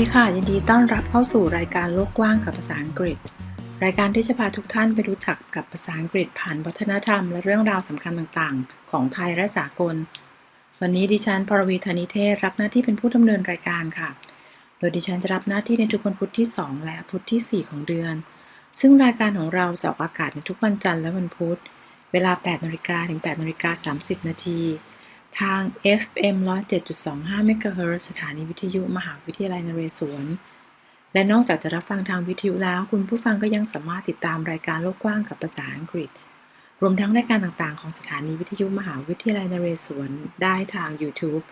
ดีค่ะ ยินดีต้อนรับเข้าสู่รายการโลกกว้างกับภาษาอังกฤษ รายการที่จะพาทุกท่านไปรู้จักกับภาษาอังกฤษผ่านวัฒนธรรม และเรื่องราวสำคัญต่างๆ ของไทยและสากล วันนี้ดิฉันพรวีธนิเทศรับหน้าที่เป็นผู้ดำเนินรายการค่ะ โดยดิฉันจะรับหน้าที่ในทุกวันพุธที่ 2 และพุธที่ 4 ของเดือน ซึ่งรายการของเราจะออกอากาศในทุกวันจันทร์และวันพุธ เวลา8นาฬิกาถึง8นาฬิกา30นาที ทาง FM 107.25 MHz สถานีวิทยุมหาวิทยาลัยนเรศวร และนอกจากจะรับฟังทางวิทยุแล้ว คุณผู้ฟังก็ยังสามารถติดตามรายการโลกกว้างกับภาษาอังกฤษ รวมทั้งรายการต่างๆ ของสถานีวิทยุมหาวิทยาลัยนเรศวรได้ทาง YouTube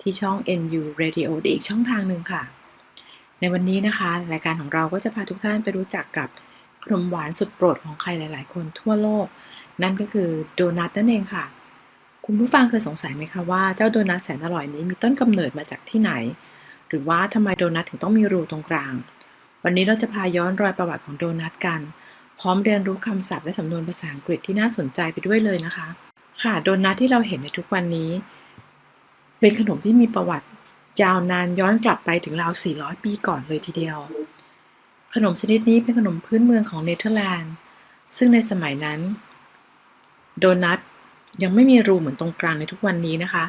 ที่ช่อง NU Radio อีกช่องทางหนึ่งค่ะ ในวันนี้นะคะ รายการของเราก็จะพาทุกท่านไปรู้จักกับขนมหวานสุดโปรดของใครหลาย ๆ คนทั่วโลก นั่นก็คือโดนัทนั่นเองค่ะ คุณผู้ฟังเคยสงสัยไหมคะว่าเจ้าโดนัทแสนอร่อยนี้มีต้นกำเนิดมาจากที่ไหน หรือว่าทำไมโดนัทถึงต้องมีรูตรงกลาง วันนี้เราจะพาย้อนรอยประวัติของโดนัทกัน พร้อมเรียนรู้คำศัพท์และสำนวนภาษาอังกฤษที่น่าสนใจไปด้วยเลยนะคะ ค่ะโดนัทที่เราเห็นในทุกวันนี้ เป็นขนมที่มีประวัติยาวนานย้อนกลับไปถึงราว 400 ปีก่อนเลยทีเดียว ขนมชนิดนี้เป็นขนมพื้นเมืองของเนเธอร์แลนด์ ซึ่งในสมัยนั้น โดนัท ยังไม่มีรูเหมือนตรงกลางในทุกวันนี้นะคะ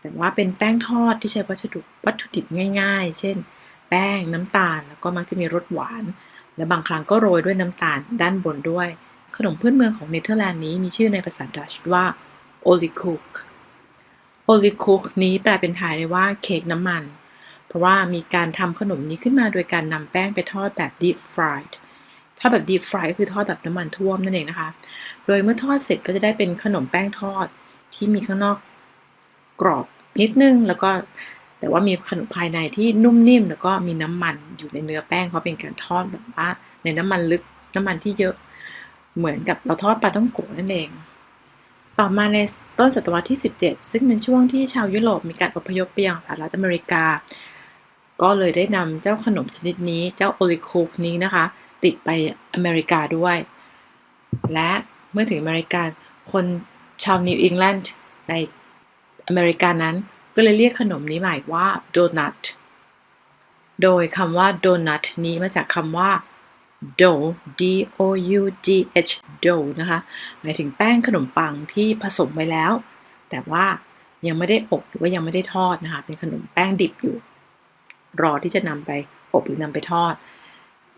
แต่ว่าเป็นแป้งทอดที่ใช้วัตถุดิบวัตถุดิบง่าย ๆ เช่น แป้งน้ำตาล แล้วก็มักจะมีรสหวาน และบางครั้งก็โรยด้วยน้ำตาลด้านบนด้วย ขนมพื้นเมืองของเนเธอร์แลนด์นี้มีชื่อในภาษาดัชว่า o l i k o e k o l i k o e k นี้แปลเป็นไทยได้ว่าเค้กน้ำมัน เพราะว่ามีการทำขนมนี้ขึ้นมาโดยการนำแป้งไปทอดแบบ deep fried ทอดแบบ deep fry ก็คือทอดแบบน้ำมันท่วมนั่นเองนะคะ โดยเมื่อทอดเสร็จก็จะได้เป็นขนมแป้งทอดที่มีข้างนอกกรอบนิดนึง แล้วก็แต่ว่ามีขนมภายในที่นุ่มนิ่ม แล้วก็มีน้ำมันอยู่ในเนื้อแป้งเพราะเป็นการทอดแบบว่าในน้ำมันลึกน้ำมันที่เยอะเหมือนกับเราทอดปลาต้องโกะนั่นเอง ต่อมาในต้นศตวรรษที่ 17 ซึ่งเป็นช่วงที่ชาวยุโรปมีการอพยพไปยังสหรัฐอเมริกา ก็เลยได้นำเจ้าขนมชนิดนี้เจ้าโอลิโคูกนี้นะคะ ติไปอเมริกาด้วย และเมื่อถึงอเมริกา คนชาวนิวอิงแลนด์ในอเมริกานั้นก็เลยเรียกขนมนี้ใหม่ว่าโดนัท โดยคำว่าโดนัทนี้มาจากคำว่า dough d o u g h dough นะคะ หมายถึงแป้งขนมปังที่ผสมไว้แล้ว แต่ว่ายังไม่ได้อบหรือว่ายังไม่ได้ทอดนะคะ เป็นขนมแป้งดิบอยู่ รอที่จะนำไปอบหรือนำไปทอด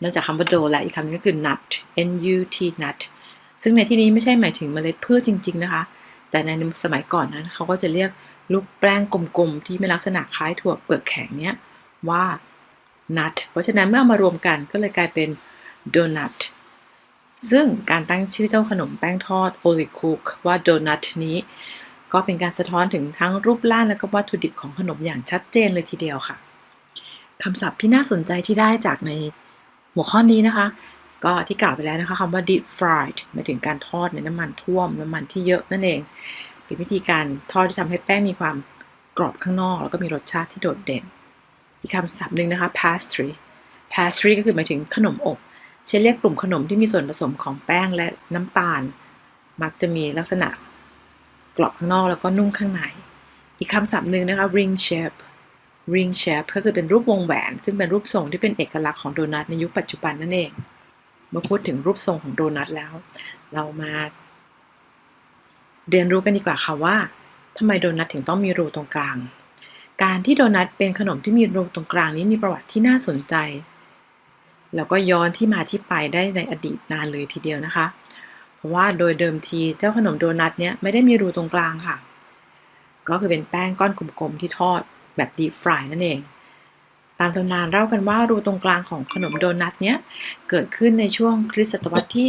นอกจากคำว่า dough แล้วอีกคำนึงก็คือ nut n u t nut ซึ่งในที่นี้ไม่ใช่หมายถึงเมล็ดพืชจริง ๆ นะคะ แต่ในสมัยก่อนนั้นเขาก็จะเรียกลูกแป้งกลมๆ ที่มีลักษณะคล้ายถั่วเปลือกแข็งเนี้ยว่า nut เพราะฉะนั้นเมื่อเอามารวมกันก็เลยกลายเป็นโดนัทซึ่งการตั้งชื่อเจ้าขนมแป้งทอดโอลิคูกว่าโดนัทนี้ ก็เป็นการสะท้อนถึงทั้งรูปร่างและก็วัตถุดิบของขนมอย่างชัดเจนเลยทีเดียวค่ะคำศัพท์ที่น่าสนใจที่ได้จากใน หัวข้อนี้นะคะ ก็ที่กล่าวไปแล้วนะคะคำว่า deep fried หมายถึงการทอดในน้ำมันท่วม น้ำมันที่เยอะนั่นเอง เป็นวิธีการทอดที่ทำให้แป้งมีความกรอบข้างนอก แล้วก็มีรสชาติที่โดดเด่น อีกคำศัพท์หนึ่งนะคะ pastry pastry ก็คือหมายถึงขนมอบใช้เรียกกลุ่มขนมที่มีส่วนผสมของแป้งและน้ำตาล มักจะมีลักษณะกรอบข้างนอกแล้วก็นุ่มข้างใน อีกคำศัพท์หนึ่งนะคะ ring shape ring shape ก็คือเป็นรูปวงแหวน ซึ่งเป็นรูปทรงที่เป็นเอกลักษณ์ของโดนัทในยุคปัจจุบันนั่นเอง เมื่อพูดถึงรูปทรงของโดนัทแล้ว เรามาเรียนรู้กันดีกว่าค่ะว่าทำไมโดนัทถึงต้องมีรูตรงกลาง การที่โดนัทเป็นขนมที่มีรูตรงกลางนี้มีประวัติที่น่าสนใจ แล้วก็ย้อนที่มาที่ไปได้ในอดีตนานเลยทีเดียวนะคะ เพราะว่าโดยเดิมทีเจ้าขนมโดนัทเนี้ยไม่ได้มีรูตรงกลางค่ะ ก็คือเป็นแป้งก้อนกลมๆที่ทอด แบบดีฟรายนั่นเอง ตามตำนานเล่ากันว่ารูตรงกลางของขนมโดนัทเนี้ยเกิดขึ้นในช่วงคริสตศตวรรษที่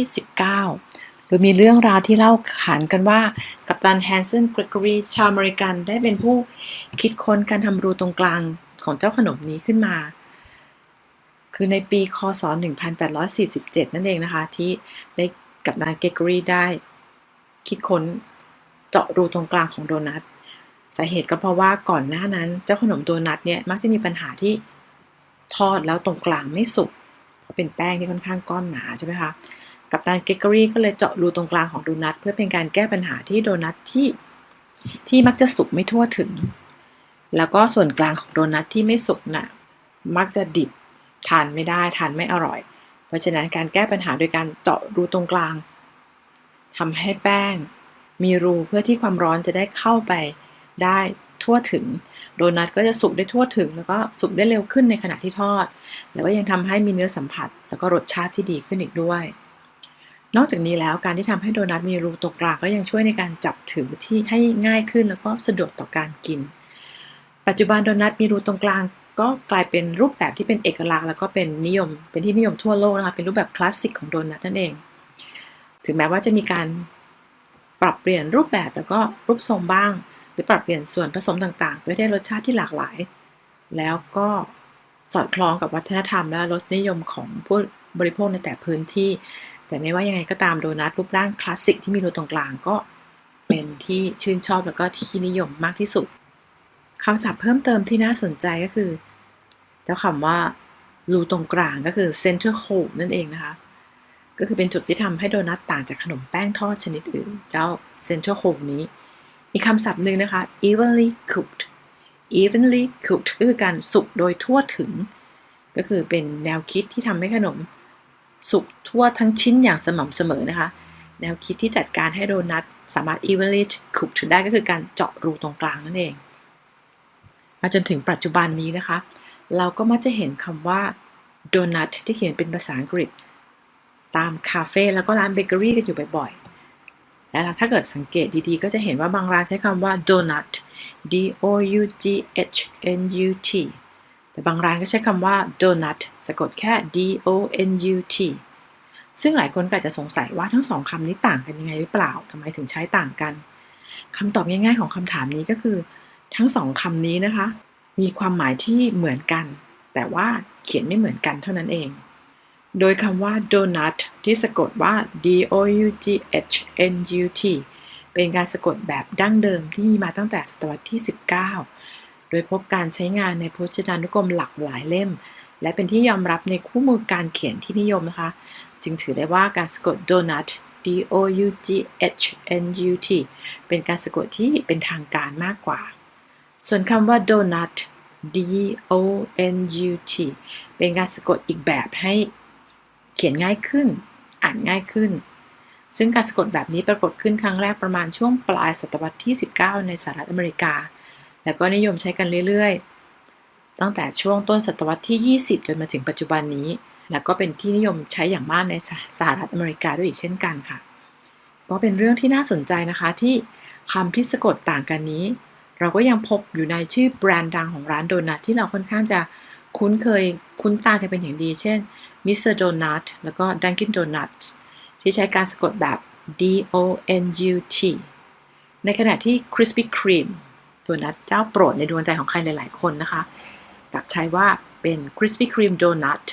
19 โดยมีเรื่องราวที่เล่าขานกันว่า กัปตันแฮนเซนเกรกอรีชาวอเมริกันได้เป็นผู้คิดค้นการทำรูตรงกลางของเจ้าขนมนี้ขึ้นมา คือในปีคศ 1847 นั่นเองนะคะ ที่ได้กัปตันเกรกอรีได้คิดค้นเจาะรูตรงกลางของโดนัท สาเหตุก็เพราะว่าก่อนหน้านั้นเจ้าขนมโดนัทเนี่ยมักจะมีปัญหาที่ทอดแล้วตรงกลางไม่สุกเพราะเป็นแป้งที่ค่อนข้างก้อนหนาใช่ไหมคะกัปตันเกเกอรี่ก็เลยเจาะรูตรงกลางของโดนัทเพื่อเป็นการแก้ปัญหาที่โดนัทที่ที่มักจะสุกไม่ทั่วถึง แล้วก็ส่วนกลางของโดนัทที่ไม่สุกน่ะมักจะดิบทานไม่ได้ทานไม่อร่อย เพราะฉะนั้นการแก้ปัญหาโดยการเจาะรูตรงกลางทำให้แป้ง มีรูเพื่อที่ความร้อนจะได้เข้าไป ได้ทั่วถึง โดนัทก็จะสุกได้ทั่วถึง แล้วก็สุกได้เร็วขึ้นในขณะที่ทอด แล้วก็ยังทำให้มีเนื้อสัมผัส แล้วก็รสชาติที่ดีขึ้นอีกด้วย นอกจากนี้แล้วการที่ทำให้โดนัทมีรูตรงกลางก็ยังช่วยในการจับถือที่ให้ง่ายขึ้นแล้วก็สะดวกต่อการกิน ปัจจุบันโดนัทมีรูตรงกลางก็กลายเป็นรูปแบบที่เป็นเอกลักษณ์แล้วก็เป็นนิยม เป็นที่นิยมทั่วโลกนะคะเป็นรูปแบบคลาสสิกของโดนัทนั่นเอง ถึงแม้ว่าจะมีการปรับเปลี่ยนรูปแบบแล้วก็รูปทรงบ้าง รือปรับเปลี่ยนส่วนผสมต่างๆเพื่อได้รสชาติที่หลากหลาย แล้วก็สอดคล้องกับวัฒนธรรมและรสนิยมของผู้บริโภคในแต่พื้นที่ แต่ไม่ว่ายังไงก็ตามโดนัทรูปร่างคลาสสิกที่มีรูตรงกลางก็เป็นที่ชื่นชอบแล้วก็ที่นิยมมากที่สุดคำศัพท์เพิ่มเติมที่น่าสนใจก็คือ เจ้าคำว่ารูตรงกลางก็คือ center hole นั่นเองนะคะ ก็คือเป็นจุดที่ทำให้โดนัทต่างจากขนมแป้งทอดชนิดอื่น เจ้า center hole นี้ อีกคำศัพท์หนึ่งนะคะ evenly cooked evenly cooked ก็คือการสุกโดยทั่วถึง ก็คือเป็นแนวคิดที่ทำให้ขนม สุกทั่วทั้งชิ้นอย่างสม่ำเสมอนะคะ แนวคิดที่จัดการให้โดนัทสามารถ evenly cooked ได้ก็คือการเจาะรูตรงกลางนั่นเอง มาจนถึงปัจจุบันนี้นะคะ เราก็มักจะเห็นคำว่าโดนัทที่เขียนเป็นภาษาอังกฤษ ตามคาเฟ่แล้วก็ร้านเบเกอรี่กันอยู่บ่อย และถ้าเกิดสังเกตดีๆ ก็จะเห็นว่าบางร้านใช้คำว่า donut d o u g h n u t แต่บางร้านก็ใช้คำว่า donut สะกดแค่ d o n u t ซึ่งหลายคนก็อาจจะสงสัยว่าทั้งสองคำนี้ต่างกันยังไงหรือเปล่าทำไมถึงใช้ต่างกันคำตอบง่ายๆของคำถามนี้ก็คือ ทั้งสองคำนี้นะคะ มีความหมายที่เหมือนกัน แต่ว่าเขียนไม่เหมือนกันเท่านั้นเอง โดยคำว่า donut ที่สะกดว่า d o u g h n u t เป็นการสะกดแบบดั้งเดิมที่มีมาตั้งแต่ศตวรรษที่ 19 โดยพบการใช้งานในพจนานุกรมหลากหลายเล่ม และเป็นที่ยอมรับในคู่มือการเขียนที่นิยมนะคะ จึงถือได้ว่าการสะกด donut d o u g h n u t เป็นการสะกดที่เป็นทางการมากกว่า ส่วนคำว่า donut d o n u t เป็นการสะกดอีกแบบให้ ขียนง่ายขึ้น อ่านง่ายขึ้น ซึ่งการสะกดแบบนี้ปรากฏขึ้นครั้งแรกประมาณช่วงปลายศตวรรษที่ 19 ในสหรัฐอเมริกา แล้วก็นิยมใช้กันเรื่อยๆ ตั้งแต่ช่วงต้นศตวรรษที่ 20 จนมาถึงปัจจุบันนี้ แล้วก็เป็นที่นิยมใช้อย่างมากในสหรัฐอเมริกาด้วยอีกเช่นกันค่ะ ก็เป็นเรื่องที่น่าสนใจนะคะที่คำที่สะกดต่างกันนี้ เราก็ยังพบอยู่ในชื่อแบรนด์ดังของร้านโดนัทที่เราค่อนข้างจะ คุ้นเคยคุ้นตากันเป็นอย่างดี เช่น Mr. Donut แล้วก็ Dunkin' Donuts ที่ใช้การสะกดแบบ D O N U T ในขณะที่ Krispy Kreme ตัวนัทเจ้าโปรดในดวงใจของใครหลายๆคนนะคะกับใช้ว่าเป็น Krispy Kreme Donut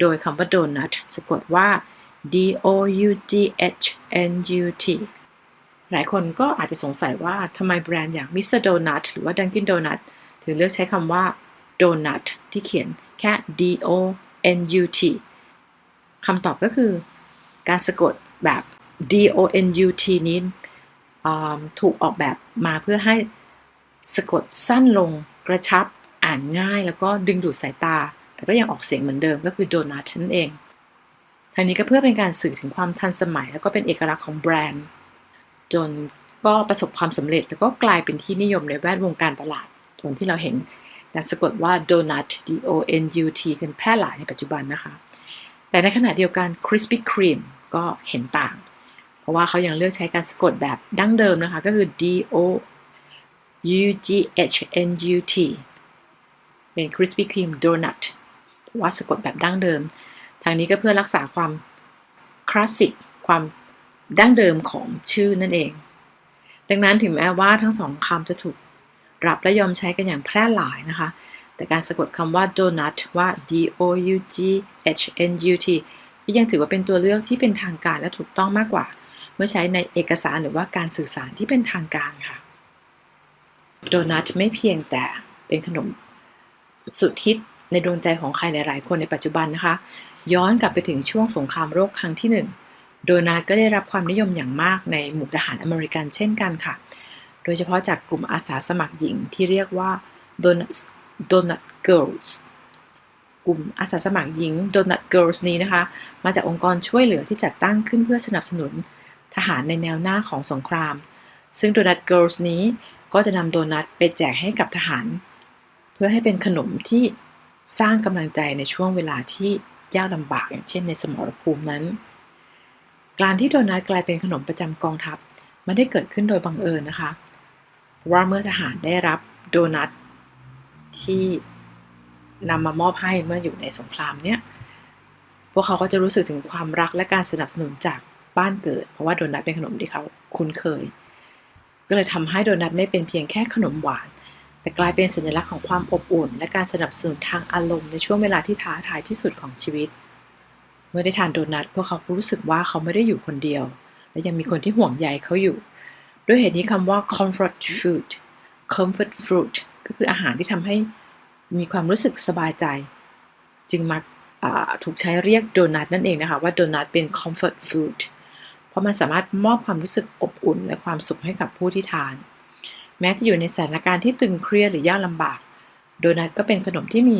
โดยคำว่า Donut สะกดว่า D O U G H N U T หลายคนก็อาจจะสงสัยว่าทำไมแบรนด์อย่าง Mr. Donut หรือว่า Dunkin' Donut ถึงเลือกใช้คำว่า Donut ที่เขียนแค่ D O N U T คำตอบก็คือการสะกดแบบ D O N U T นี้ถูกออกแบบมาเพื่อให้สะกดสั้นลงกระชับอ่านง่ายแล้วก็ดึงดูดสายตา แต่ก็ยังออกเสียงเหมือนเดิมก็คือ Donut นั่นเองทางนี้ก็เพื่อเป็นการสื่อถึงความทันสมัย แล้วก็เป็นเอกลักษณ์ของแบรนด์ จนก็ประสบความสำเร็จ แล้วก็กลายเป็นที่นิยมในแวดวงการตลาดจนที่เราเห็น การสะกดว่า donut d o n u t กันแพร่หลายในปัจจุบันนะคะ แต่ในขณะเดียวกัน crispy cream ก็เห็นต่าง เพราะว่าเขายังเลือกใช้การสะกดแบบดั้งเดิมนะคะ ก็คือ d o u g h n u t เป็น crispy cream donut ว่าสะกดแบบดั้งเดิม ทางนี้ก็เพื่อรักษาความคลาสสิกความดั้งเดิมของชื่อนั่นเอง ดังนั้นถึงแม้ว่าทั้งสองคำจะถูก รับและยอมใช้กันอย่างแพร่หลายนะคะ แต่การสะกดคำว่า donut ว่า d o u g h n u t ยังถือว่าเป็นตัวเลือกที่เป็นทางการและถูกต้องมากกว่า เมื่อใช้ในเอกสารหรือว่าการสื่อสารที่เป็นทางการค่ะ โดนัทไม่เพียงแต่เป็นขนมสุดฮิตในดวงใจของใครหลาย ๆ คนในปัจจุบันนะคะ ย้อนกลับไปถึงช่วงสงครามโลกครั้งที่หนึ่งโดนัทก็ได้รับความนิยมอย่างมากในหมู่ทหารอเมริกันเช่นกันค่ะ โดยเฉพาะจากกลุ่มอาสาสมัครหญิงที่เรียกว่า Donut, Donut Girls กลุ่มอาสาสมัครหญิง Donut Girls นี้นะคะ มาจากองค์กรช่วยเหลือที่จัดตั้งขึ้นเพื่อสนับสนุนทหารในแนวหน้าของสงคราม ซึ่ง Donut Girls นี้ก็จะนำโดนัทไปแจกให้กับทหาร เพื่อให้เป็นขนมที่สร้างกำลังใจในช่วงเวลาที่ยากลำบากอย่างเช่นในสมรภูมินั้น การที่โดนัทกลายเป็นขนมประจำกองทัพไม่ได้เกิดขึ้นโดยบังเอิญนะคะ ว่าเมื่อทหารได้รับโดนัทที่นำมามอบให้เมื่ออยู่ในสงครามเนี่ย พวกเขาก็จะรู้สึกถึงความรักและการสนับสนุนจากบ้านเกิด เพราะว่าโดนัทเป็นขนมที่เขาคุ้นเคย ก็เลยทำให้โดนัทไม่เป็นเพียงแค่ขนมหวาน แต่กลายเป็นสัญลักษณ์ของความอบอุ่น และการสนับสนุนทางอารมณ์ในช่วงเวลาที่ท้าทายที่สุดของชีวิต เมื่อได้ทานโดนัทพวกเขารู้สึกว่าเขาไม่ได้อยู่คนเดียว และยังมีคนที่ห่วงใยเขาอยู่ ด้วยเหตุนี้คำว่า comfort food comfort food ก็คืออาหารที่ทำให้มีความรู้สึกสบายใจ จึงมักถูกใช้เรียกโดนัทนั่นเองนะคะ ว่าโดนัทเป็น comfort food เพราะมันสามารถมอบความรู้สึกอบอุ่นและความสุขให้กับผู้ที่ทาน แม้จะอยู่ในสถานการณ์ที่ตึงเครียดหรือยากลำบาก โดนัทก็เป็นขนมที่มี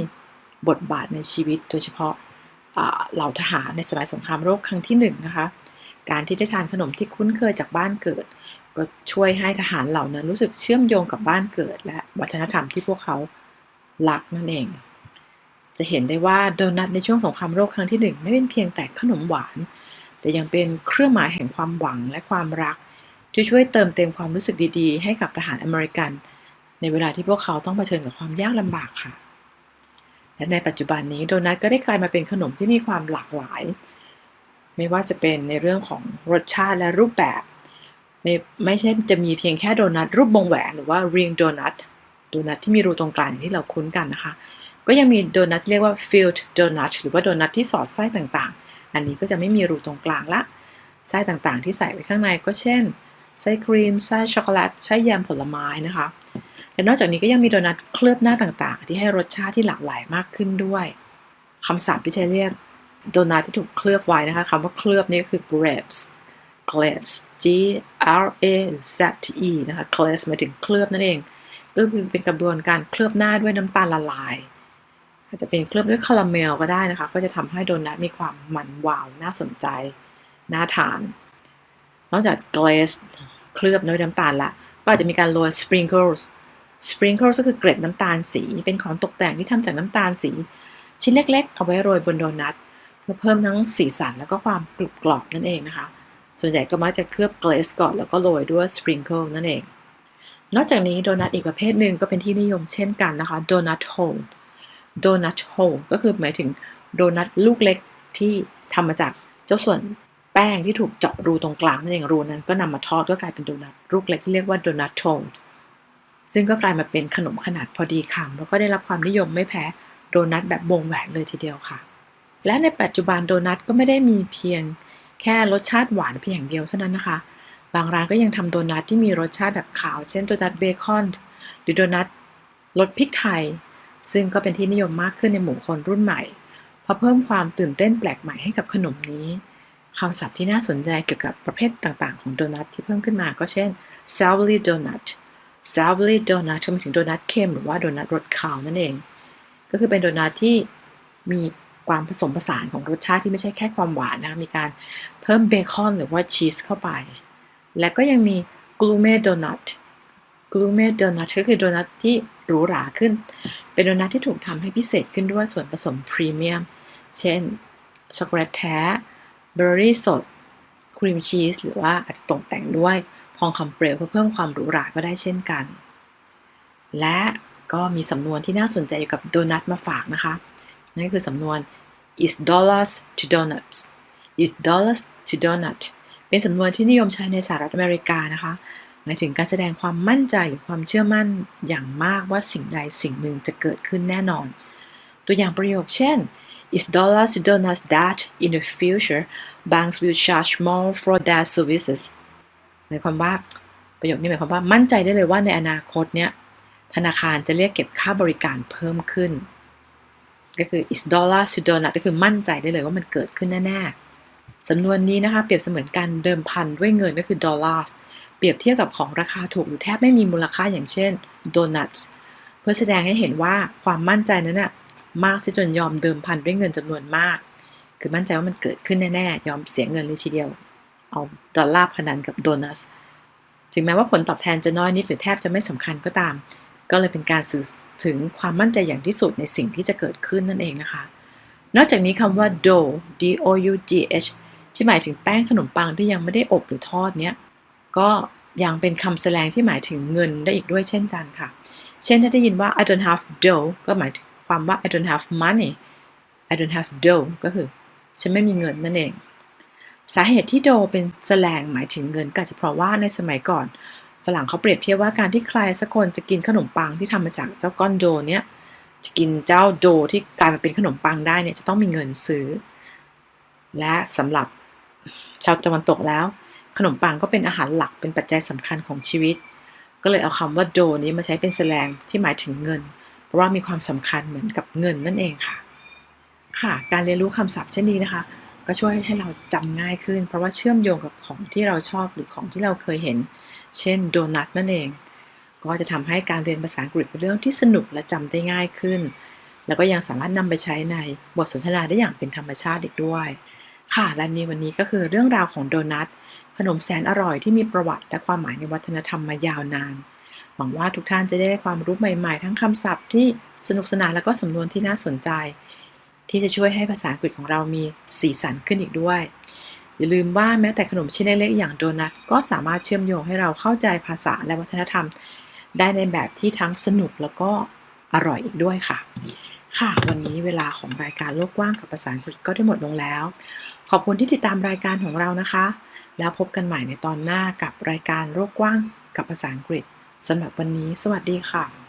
บทบาทในชีวิต โดยเฉพาะเหล่าทหารในสมัยสงครามโลกครั้งที่1นนะคะ การที่ได้ทานขนมที่คุ้นเคยจากบ้านเกิด ก็ช่วยให้ทหารเหล่านั้นรู้สึกเชื่อมโยงกับบ้านเกิด และวัฒนธรรมที่พวกเขาลักนั่นเอง จะเห็นได้ว่าโดนัทในช่วงสงครามโลกครั้งที่หนึ่งไม่เป็นเพียงแต่ขนมหวาน แต่ยังเป็นเครื่องหมายแห่งความหวังและความรักที่ช่วยเติมเต็มความรู้สึกดีๆ ให้กับทหารอเมริกัน ในเวลาที่พวกเขาต้องเผชิญกับความยากลำบากค่ะ และในปัจจุบันนี้โดนัทก็ได้กลายมาเป็นขนมที่มีความหลากหลาย ไม่ว่าจะเป็นในเรื่องของรสชาติและรูปแบบ ไม่ไม่ใช่จะมีเพียงแค่โดนัทรูปวงแหวนหรือว่า ring donut โดนัทที่มีรูตรงกลางที่เราคุ้นกันนะคะ ก็ยังมีโดนัทที่เรียกว่า filled donut หรือว่าโดนัทที่สอดไส้ต่างๆ อันนี้ก็จะไม่มีรูตรงกลางละ ไส้ต่างๆ ที่ใส่ไว้ข้างในก็เช่น ไส้ครีม ไส้ช็อกโกแลต ไส้แยมผลไม้นะคะ และนอกจากนี้ก็ยังมีโดนัทเคลือบหน้าต่างๆ ที่ให้รสชาติที่หลากหลายมากขึ้นด้วยคำศัพท์ที่ใช้เรียกโดนัทที่ถูกเคลือบไว้นะคะคำว่าเคลือบนี่คือ grapes grapes G R A Z E นะคะ grapes หมายถึงเคลือบนั่นเอง ก็คือเป็นกระบวนการเคลือบหน้าด้วยน้ำตาลละลายอาจจะเป็นเคลือบด้วยคาราเมลก็ได้นะคะ ก็จะทำให้โดนัทมีความมันวาว น่าสนใจ น่าทาน นอกจากเกรสเคลือบด้วยน้ำตาลละ ก็อาจจะมีการโรยสปริงเกิลส์สปริงเกิลก็คือเกล็ดน้ำตาลสี เป็นของตกแต่งที่ทำจากน้ำตาลสี ชิ้นเล็กๆ เอาไว้โรยบนโดนัท เพื่อเพิ่มทั้งสีสันแล้วก็ความกรุบกรอบนั่นเองนะคะ ส่วนใหญ่ก็มักจะเคลือบเกรสก่อนแล้วก็โรยด้วยสปริงเกิลนั่นเอง นอกจากนี้โดนัทอีกประเภทหนึ่งก็เป็นที่นิยมเช่นกันนะคะโดนัทโฮลโดนัทโฮลก็คือหมายถึงโดนัทลูกเล็กที่ทำมาจากเจ้าส่วนแป้งที่ถูกเจาะรูตรงกลางนั่นเองรูนั้นก็นำมาทอดก็กลายเป็นโดนัทลูกเล็กที่เรียกว่าโดนัทโฮลซึ่งก็กลายมาเป็นขนมขนาดพอดีคำแล้วก็ได้รับความนิยมไม่แพ้โดนัทแบบวงแหวนเลยทีเดียวค่ะ และในปัจจุบันโดนัทก็ไม่ได้มีเพียง แค่รสชาติหวานเพียงอย่างเดียวเท่านั้นนะคะ บางร้านก็ยังทำโดนัทที่มีรสชาติแบบขาว เช่นโดนัทเบคอน หรือโดนัทรสพริกไทย ซึ่งก็เป็นที่นิยมมากขึ้นในหมู่คนรุ่นใหม่ เพราะเพิ่มความตื่นเต้นแปลกใหม่ให้กับขนมนี้คำศัพท์ที่น่าสนใจเกี่ยวกับประเภทต่างๆ ของโดนัทที่เพิ่มขึ้นมาก็เช่น savory donut savory donut หมายถึงโดนัทเค็มหรือว่าโดนัทรสขาวนั่นเอง ก็คือเป็นโดนัทที่มี ความผสมผสานของรสชาติที่ไม่ใช่แค่ความหวานนะ มีการเพิ่มเบคอนหรือว่าชีสเข้าไป และก็ยังมีกลูเม่โดนัทกลูเม่โดนัทก็คือโดนัทที่หรูหราขึ้น เป็นโดนัทที่ถูกทำให้พิเศษขึ้นด้วยส่วนผสมพรีเมียม เช่น ช็อกโกแลตแท้ เบอร์รี่สด ครีมชีส หรือว่าอาจจะตกแต่งด้วยทองคำเปลวเพื่อเพิ่มความหรูหราก็ได้เช่นกัน และก็มีสำนวนที่น่าสนใจอยู่กับโดนัทมาฝากนะคะ นั่นคือสำนวน is dollars to donuts is dollars to donut เป็นสำนวนที่นิยมใช้ในสหรัฐอเมริกานะคะ หมายถึงการแสดงความมั่นใจหรือความเชื่อมั่นอย่างมากว่าสิ่งใดสิ่งหนึ่งจะเกิดขึ้นแน่นอน ตัวอย่างประโยคเช่น is dollars to donuts that in the future banks will charge more for their services หมายความว่าประโยคนี้หมายความว่ามั่นใจได้เลยว่าในอนาคตเนี้ยธนาคารจะเรียกเก็บค่าบริการเพิ่มขึ้น ก็คือ is dollar to donut ก็คือมั่นใจได้เลยว่ามันเกิดขึ้นแน่ๆสำนวนนี้นะคะ เปรียบเสมือนการเดิมพันด้วยเงินก็คือดอลลาร์เปรียบเทียบกับของราคาถูกหรือแทบไม่มีมูลค่าอย่างเช่นโดนัทเพื่อแสดงให้เห็นว่าความมั่นใจนั้นนะ่ะมากซะจนยอมเดิมพันด้วยเงินจำนวนมาก คือมั่นใจว่ามันเกิดขึ้นแน่ๆ ยอมเสียเงินเลยทีเดียว เอาดอลลาร์พนันกับโดนัทถึงแม้ว่าผลตอบแทนจะน้อยนิดหรือแทบจะไม่สำคัญก็ตาม ก็เลยเป็นการสื่อถึงความมั่นใจอย่างที่สุดในสิ่งที่จะเกิดขึ้นนั่นเองนะคะ นอกจากนี้คำว่า dough d o u g h ที่หมายถึงแป้งขนมปังที่ยังไม่ได้อบหรือทอดเนี้ยก็ยังเป็นคำแสดงที่หมายถึงเงินได้อีกด้วยเช่นกันค่ะ เช่นถ้าได้ยินว่า I don't have dough ก็หมายถึงความว่า I don't have money I don't have dough ก็คือ ฉันไม่มีเงินนั่นเอง สาเหตุที่โดเป็นแสลงหมายถึงเงินก็จะเพราะว่าในสมัยก่อน ฝรั่งเขาเปรียบเทียบว่าการที่ใครสักคนจะกินขนมปังที่ทำมาจากเจ้าก้อนโดเนี้ยจะกินเจ้าโดที่กลายมาเป็นขนมปังได้เนี่ยจะต้องมีเงินซื้อ และสำหรับชาวตะวันตกแล้ว ขนมปังก็เป็นอาหารหลักเป็นปัจจัยสำคัญของชีวิต ก็เลยเอาคำว่าโดนี้มาใช้เป็นแสลงที่หมายถึงเงิน เพราะว่ามีความสำคัญเหมือนกับเงินนั่นเองค่ะ ค่ะ การเรียนรู้คำศัพท์เช่นนี้นะคะ ก็ช่วยให้เราจำง่ายขึ้น เพราะว่าเชื่อมโยงกับของที่เราชอบหรือของที่เราเคยเห็น เช่นโดนัทนั่นเอง ก็จะทำให้การเรียนภาษาอังกฤษเป็นเรื่องที่สนุกและจำได้ง่ายขึ้น แล้วก็ยังสามารถนำไปใช้ในบทสนทนาได้อย่างเป็นธรรมชาติอีกด้วย ค่ะ และในวันนี้ก็คือเรื่องราวของโดนัทขนมแสนอร่อยที่มีประวัติและความหมายในวัฒนธรรมมายาวนาน หวังว่าทุกท่านจะได้ความรู้ใหม่ๆ ทั้งคำศัพท์ที่สนุกสนานและก็สำนวนที่น่าสนใจ ที่จะช่วยให้ภาษาอังกฤษของเรามีสีสันขึ้นอีกด้วย อย่าลืมว่าแม้แต่ขนมชิ้นเล็กๆอย่างโดนัทก็สามารถเชื่อมโยงให้เราเข้าใจภาษาและวัฒนธรรม ได้ในแบบที่ทั้งสนุกแล้วก็อร่อยอีกด้วยค่ะ ค่ะ วันนี้เวลาของรายการโลกกว้างกับภาษาอังกฤษก็ได้หมดลงแล้ว ขอบคุณที่ติดตามรายการของเรานะคะ แล้วพบกันใหม่ในตอนหน้ากับรายการโลกกว้างกับภาษาอังกฤษสำหรับวันนี้ สวัสดีค่ะ